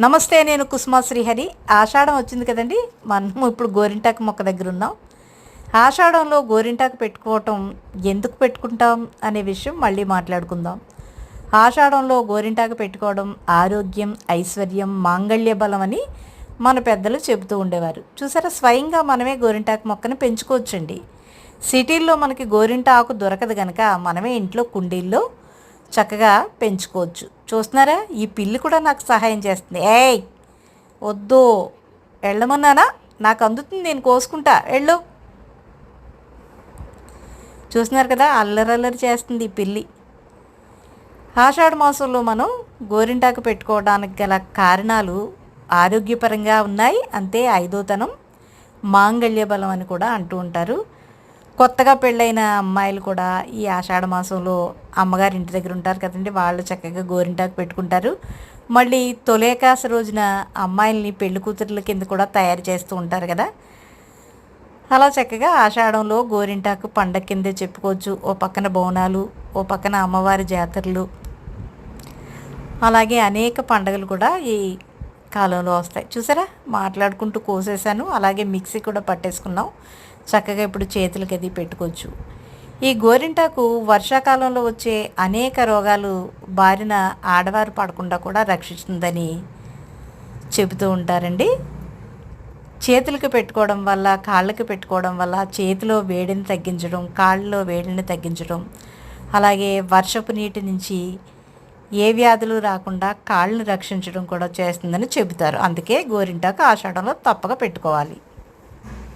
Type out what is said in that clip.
నమస్తే నేను కుసుమా శ్రీహరి. ఆషాఢం వచ్చింది కదండి? మనం ఇప్పుడు గోరింటాకు మొక్క దగ్గర ఉన్నాం. ఆషాఢంలో గోరింటాకు పెట్టుకోవటం ఎందుకు పెట్టుకుంటాం అనే విషయం మళ్ళీ మాట్లాడుకుందాం. ఆషాఢంలో గోరింటాకు పెట్టుకోవడం ఆరోగ్యం ఐశ్వర్యం మాంగళ్య బలం అని మన పెద్దలు చెబుతూ ఉండేవారు. చూసారా? స్వయంగా మనమే గోరింటాకు మొక్కను పెంచుకోవచ్చండి. సిటీల్లో మనకి గోరింట ఆకు దొరకదు కనుక మనమే ఇంట్లో కుండీల్లో చక్కగా పెంచుకోవచ్చు. చూస్తున్నారా? ఈ పిల్లి కూడా నాకు సహాయం చేస్తుంది. ఏయ్! వద్దు. వెళ్ళమన్నానా? నాకు అందుతుంది నేను కోసుకుంటా. వెళ్ళు. చూస్తున్నారు కదా? అల్లరల్లరి చేస్తుంది ఈ పిల్లి. ఆషాఢ మాసంలో మనం గోరింటాకు పెట్టుకోవడానికి గల కారణాలు ఆరోగ్యపరంగా ఉన్నాయి. అంతే ఐదోతనం. మాంగళ్య బలం అని కూడా అంటూ ఉంటారు. కొత్తగా పెళ్ళైన అమ్మాయిలు కూడా ఈ ఆషాఢ మాసంలో అమ్మగారి ఇంటి దగ్గర ఉంటారు కదండి. వాళ్ళు చక్కగా గోరింటాకు పెట్టుకుంటారు. మళ్ళీ తొలేకాశ రోజున అమ్మాయిల్ని పెళ్ళి కూతుర్ల కింద కూడా తయారు చేస్తూ ఉంటారు కదా. అలా చక్కగా ఆషాఢంలో గోరింటాకు పండగ కిందే చెప్పుకోవచ్చు. ఓ పక్కన బోనాలు ఓ పక్కన అమ్మవారి జాతరలు. అలాగే అనేక పండగలు కూడా ఈ కాలంలో వస్తాయి. చూసారా? మాట్లాడుకుంటూ కోసేసాను అలాగే మిక్సీ కూడా పట్టేసుకున్నాం. చక్కగా ఇప్పుడు చేతులకి అది పెట్టుకోవచ్చు. ఈ గోరింటాకు వర్షాకాలంలో వచ్చే అనేక రోగాలు బారిన ఆడవారు పడకుండా కూడా రక్షిస్తుందని చెబుతూ ఉంటారండి. చేతులకు పెట్టుకోవడం వల్ల కాళ్ళకి పెట్టుకోవడం వల్ల చేతిలో వేడిని తగ్గించడం కాళ్ళలో వేడిని తగ్గించడం అలాగే వర్షపు నీటి నుంచి ఏ వ్యాధులు రాకుండా కాళ్ళని రక్షించడం కూడా చేస్తుందని చెబుతారు. అందుకే గోరింటాకు ఆషాఢంలో తప్పక పెట్టుకోవాలి.